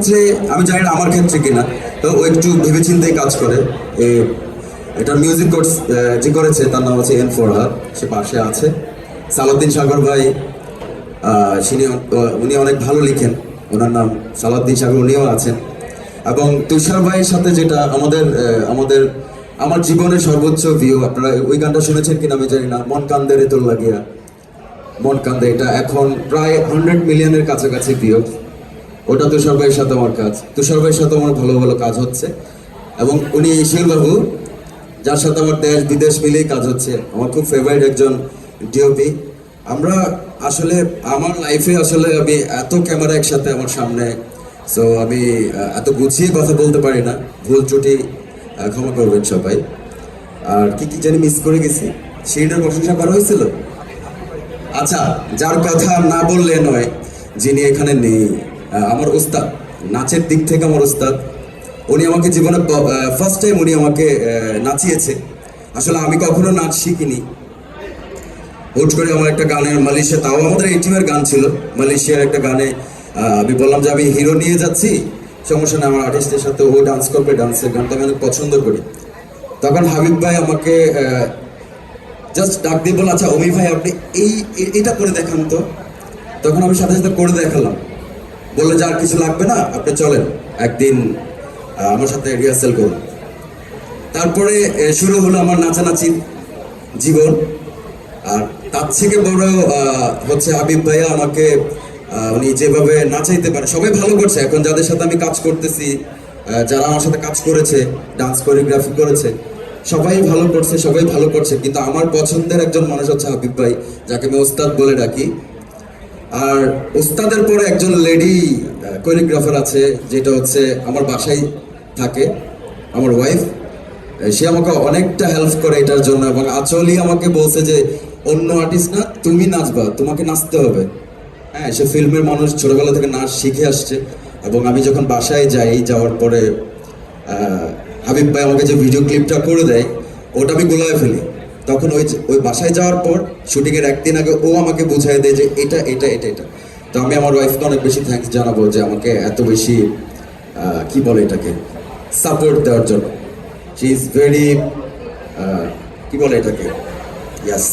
ক্ষেত্রে, আমি জানি না আমার ক্ষেত্রে কিনা, তো ও একটু ভেবেচিন্তেই কাজ করে। এটা মিউজিক কোর্স যে করেছে, তার নাম হচ্ছে এন ফোরহা সে পাশে আছে। সালাউদ্দিন সাগর ভাই অ- উনি অনেক ভালো লিখেন। ওনার নাম সালাউদ্দিন সাগর, উনিও আছেন। এবং তুষার ভাইয়ের সাথে যেটা আমাদের আমাদের, আমার জীবনের সর্বোচ্চ ভিউ আপনারা ওই গানটা শুনেছেন কিনা আমি জানি না। মন কান্দে রে তোর লাগিয়া। মন কান্দে এটা এখন প্রায় হান্ড্রেড মিলিয়নের কাছাকাছি ভিউ ওটা তুষার ভাইয়ের সাথে আমার কাজ। তুষার ভাইয়ের সাথে আমার ভালো ভালো কাজ হচ্ছে। এবং উনি শিলবাবু যার সাথে আমার দেশ বিদেশ মিলেই কাজ হচ্ছে। আমার খুব ফেভারিট একজন ডিওপি আমরা আসলে আমার লাইফে আসলে আমি এত ক্যামেরা একসাথে আমার সামনে সো আমি এত গুছিয়ে কথা বলতে পারি না। ভুল আহ, ক্ষমা করবেন সবাই। আর কি কি জানি মিস করে গেছি। সেইটার প্রশংসা করা হয়েছিল? আচ্ছা যার কথা না বললে নয় যিনি এখানে নেই। আমার ওস্তাদ, নাচের দিক থেকে আমার ওস্তাদ, উনি আমাকে জীবনে ফার্স্ট টাইম উনি আমাকে নাচিয়েছে। আসলে আমি কখনো নাচ শিখিনি। হুট করে আমার একটা গানের মালয়েশিয়া তাও আমাদের এই টিমের গান ছিল। মালয়েশিয়ার একটা গানে আমি বললাম যে আমি হিরো নিয়ে যাচ্ছি। সমস্যা নেই, আমার আর্টিস্টের সাথে ও ডান্স করবে ডান্সের গানটা আমি অনেক পছন্দ করি। তখন হাবিব ভাই আমাকে জাস্ট ডাক দিয়ে বলল আচ্ছা অমি ভাই, আপনি এই এটা করে দেখান তো। তখন আমি সাথে সাথে করে দেখালাম। বলল যে আর কিছু লাগবে না, আপনি চলেন, একদিন আমার সাথে রিহার্সেল করুন। তারপরে শুরু হলো আমার নাচানাচির জীবন। আর তার থেকে বড় হচ্ছে আবিব ভাইয়া আমাকে উনি যেভাবে নাচাইতে পারে, সবাই ভালো করছে। এখন যাদের সাথে আমি কাজ করতেছি যারা আমার সাথে কাজ করেছে ডান্স কোরিওগ্রাফি করেছে, সবাই ভালো করছে, সবাই ভালো করছে। কিন্তু আমার পছন্দের একজন মানুষ হচ্ছে হাবিব ভাই, যাকে আমি ওস্তাদ বলে ডাকি। আর ওস্তাদের পরে একজন লেডি কোরিওগ্রাফার আছে, যেটা হচ্ছে আমার বাসায় থাকে, আমার ওয়াইফ সে আমাকে অনেকটা হেল্প করে এটার জন্য এবং আচলই আমাকে বলছে যে, অন্য আর্টিস্ট না, তুমি নাচবা, তোমাকে নাচতে হবে। হ্যাঁ সে ফিল্মের মানুষ, ছোটবেলা থেকে নাচ শিখে আসছে এবং আমি যখন বাসায় যাই, যাওয়ার পরে হাবিব ভাই আমাকে যে ভিডিও ক্লিপটা করে দেয়, ওটা আমি গোলায় ফেলি। তখন ওই ওই বাসায় যাওয়ার পর শুটিংয়ের একদিন আগে ও আমাকে বুঝাই দেয় যে এটা এটা এটা এটা। তো আমি আমার ওয়াইফকে অনেক বেশি থ্যাঙ্কস জানাব যে আমাকে এত বেশি কি বলে এটাকে সাপোর্ট দেওয়ার জন্য। শি ইজ ভেরি কি বলে এটাকে? ইয়াস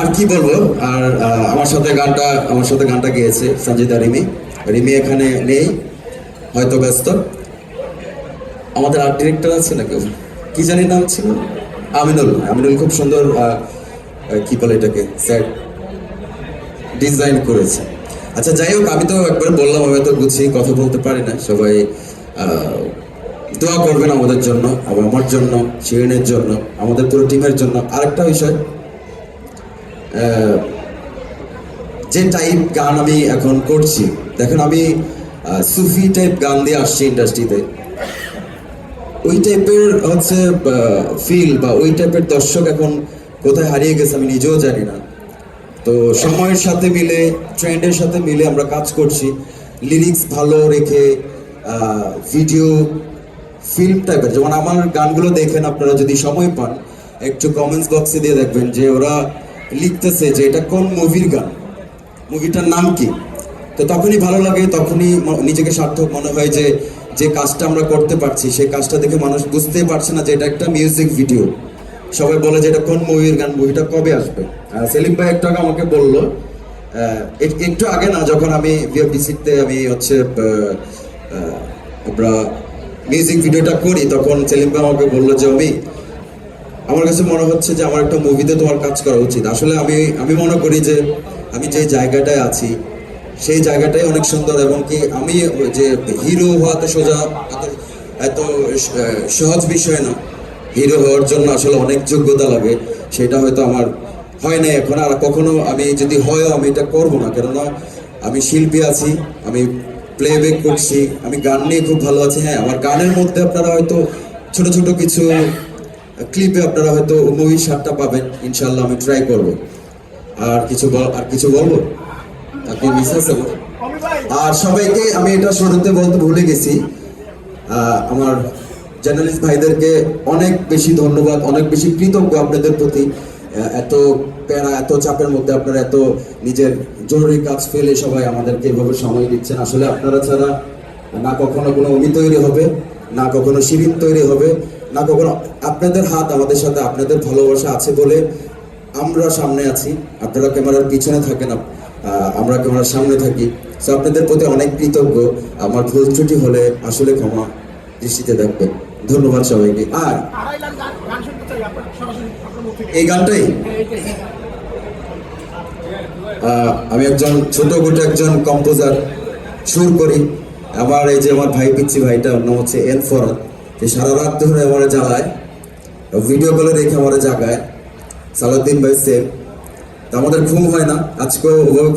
আর কি বলব? আর আমার সাথে গানটা, আমার সাথে গানটা গেয়েছে সঞ্জিতা রিমি। রিমি এখানে নেই, হয়তো ব্যস্ত। আমাদের আর্ট ডিরেক্টর আছে না কেউ কি জানি নাম ছিল? আমিনুল আমিনুল খুব সুন্দর কি বলে এটাকে স্যার ডিজাইন করেছে। আচ্ছা যাই হোক, আমি তো একবার বললাম, আমি তো গুছিয়ে কথা বলতে পারি না। সবাই দোয়া করবেন আমাদের জন্য আমার জন্য, শিরিনের জন্য, আমাদের পুরো টিমের জন্য। আরেকটা বিষয় যে টাইপ গান আমি এখন করছি, দেখেন, আমি সুফি টাইপ গান দিয়ে আসছি ইন্ডাস্ট্রিতে ওই টাইপের হচ্ছে ফিল বা ওই টাইপের দর্শক এখন কোথায় হারিয়ে গেছে আমি নিজেও জানি না। তো সময়ের সাথে মিলে ট্রেন্ডের সাথে মিলে আমরা কাজ করছি। লিরিক্স ভালো রেখে ভিডিও ফিল্ম টাইপের যেমন আমার গানগুলো দেখেন আপনারা যদি সময় পান, একটু কমেন্টস বক্সে দিয়ে দেখবেন যে ওরা লিখতেছে যে এটা কোন মুভির গান? মুভিটার নাম কি? তো তখনই ভালো লাগে, তখনই নিজেকে সার্থক মনে হয় যে যে কাজটা আমরা করতে পারছি, সেই কাজটা দেখে মানুষ বুঝতেই পারছে না যে এটা একটা মিউজিক ভিডিও সবাই বলে যে এটা কোন মুভির গান, মুভিটা কবে আসবে? সেলিম ভাই একটু আগে আমাকে বলল একটু আগে না, যখন আমি বিএফডিসিতে আমি হচ্ছে আমরা মিউজিক ভিডিওটা করি, তখন সেলিম ভাই আমাকে বলল যে আমি আমার কাছে মনে হচ্ছে যে আমার একটা মুভিতে তোমার কাজ করা উচিত। আসলে আমি আমি মনে করি যে আমি যে জায়গাটায় আছি সেই জায়গাটাই অনেক সুন্দর এবং কি আমি যে হিরো হওয়াতে সোজা এত- সহজ বিষয় না। হিরো হওয়ার জন্য আসলে অনেক যোগ্যতা লাগে, সেটা হয়তো আমার হয় না এখন, আর কখনো আমি যদি হয় আমি এটা করব না। কেননা আমি শিল্পী আছি, আমি প্লেব্যাক করছি, আমি গান নিয়ে খুব ভালো আছি। হ্যাঁ আমার গানের মধ্যে আপনারা হয়তো ছোট ছোট কিছু ক্লিপে আপনারা হয়তো মুভি সাতটা পাবেন ইনশাল্লাহ আমি ট্রাই করব। আর কিছু আর কিছু বলব আপনি মিস আছে আমার? আর সবাইকে আমি এটা শুরুতে বলতে ভুলে গেছি আমার জার্নালিস্ট ভাইদেরকে অনেক বেশি ধন্যবাদ, অনেক বেশি কৃতজ্ঞ আপনাদের প্রতি। এত প্যারা, এত চাপের মধ্যে আপনারা এত নিজের জরুরি কাজ ফেলে সবাই আমাদেরকে এভাবে সময় দিচ্ছেন। আসলে আপনারা ছাড়া না কখনো কোনো অমি তৈরি হবে, না কখনো শিরিন তৈরি হবে, না কখনো আপনাদের হাত আমাদের সাথে, আপনাদের ভালোবাসা আছে বলে আমরা সামনে আছি, আপনারা ক্যামেরার পিছনে থাকেন আমরা ক্যামেরার সামনে থাকি। তো আপনাদের প্রতি অনেক কৃতজ্ঞ। আমার ভুল ত্রুটি হলে আসলে ক্ষমা দৃষ্টিতে দেখবেন। ধন্যবাদ সবাইকে। আর এই গানটাই? আমি একজন ছোট গোটে একজন কম্পোজার সুর করি। আমার এই যে আমার ভাই পিচ্ছি ভাইটা নাম হচ্ছে এন ফরাদ। যে সারা রাত ধরে আমার জ্বালায়, ভিডিও কলে রেখে আমার জাগায়। সালাউদ্দিন ভাই সেম আমাদের ঘুম হয় না। আজকেও ওভাবে